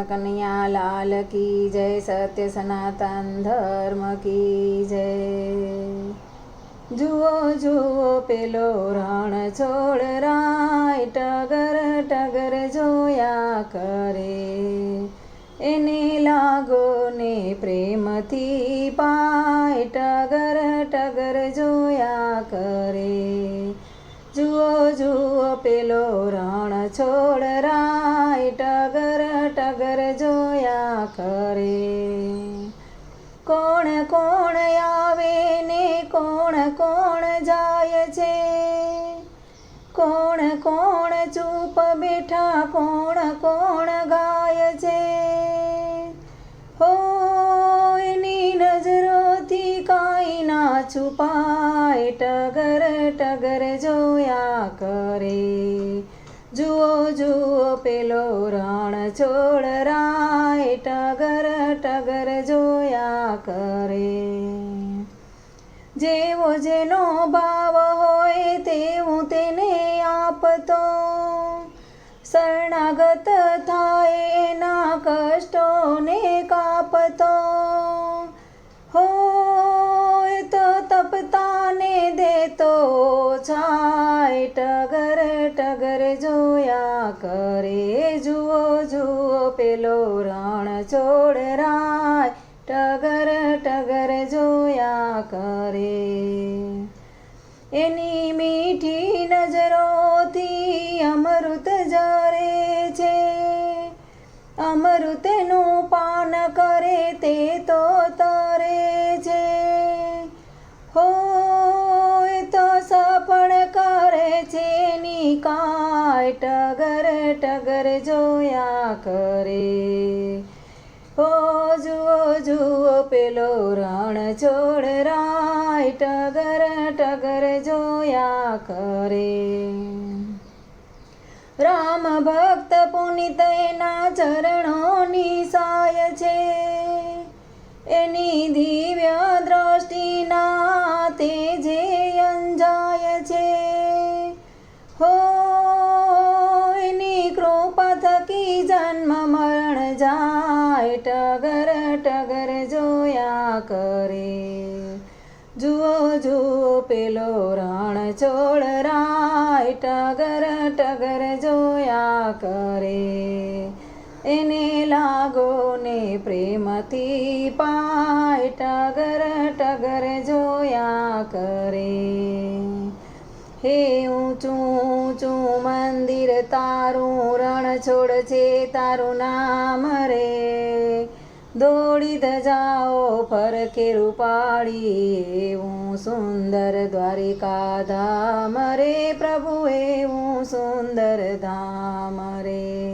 કનૈયા લાલ કી જય સત્ય સનાતન ધર્મ કી જય જુઓ જુઓ પેલો રણ છોડ રાય ટગર ટગર જોયા કરે એને લાગો ને પ્રેમથી પાય ટગર ટગર જોયા કરે જુઓ જુઓ પેલો રણ છોડ રાય જોયા કરે. કોણ કોણ આવે ને કોણ કોણ જાય છે? કોણ કોણ ચૂપ બેઠા, કોણ કોણ ગાય છે? હો એની નજરોથી કાંઈ ના છુપાય, ટગર ટગર જોયા કરે. જુઓ જુઓ પેલો રણ છોડ રાય ટગર જોયા કરે. જેવો જેનો ભાવ હોય તેવું તેને આપતો. શરણાગત થાય એના કષ્ટોને કાપતો. હોય તો તપતાને દેતો, છાય ટગર ટગર જોયા કરે. જુઓ જુઓ પેલો રણ છોડ ટગર ટગર જોયા કરે. એની મીઠી નજરોથી અમૃત જરે છે. અમૃતનું પાન કરે તે તો તરે છે. હો તો સફળ કરે છે નિકાય ટગર ટગર જોયા કરે. પેલો રણ છોડ રાય ટગર ટગર જોયા કરે. રામ ભક્ત પુનિત એના ચરણોની સાય છે. એની દિવ્ય દ્રષ્ટિના તેજે અંજાય છે. હો, એની કૃપા થકી જન્મ મરણ જાય જોયા કરે. જુઓ જુઓ, પેલો રણ છોડ રાય ટગર ટગર જોયા કરે. એને લાગો ને પ્રેમથી પાય ટગર ટગર જોયા કરે. હે ઊંચું ઊંચું મંદિર તારું, રણ છોડ છે તારું નામ રે. દોડી ધજાઓ ફરકે રૂપાળી એવું સુંદર દ્વારિકા ધામ રે પ્રભુ એવું સુંદર ધામ. રે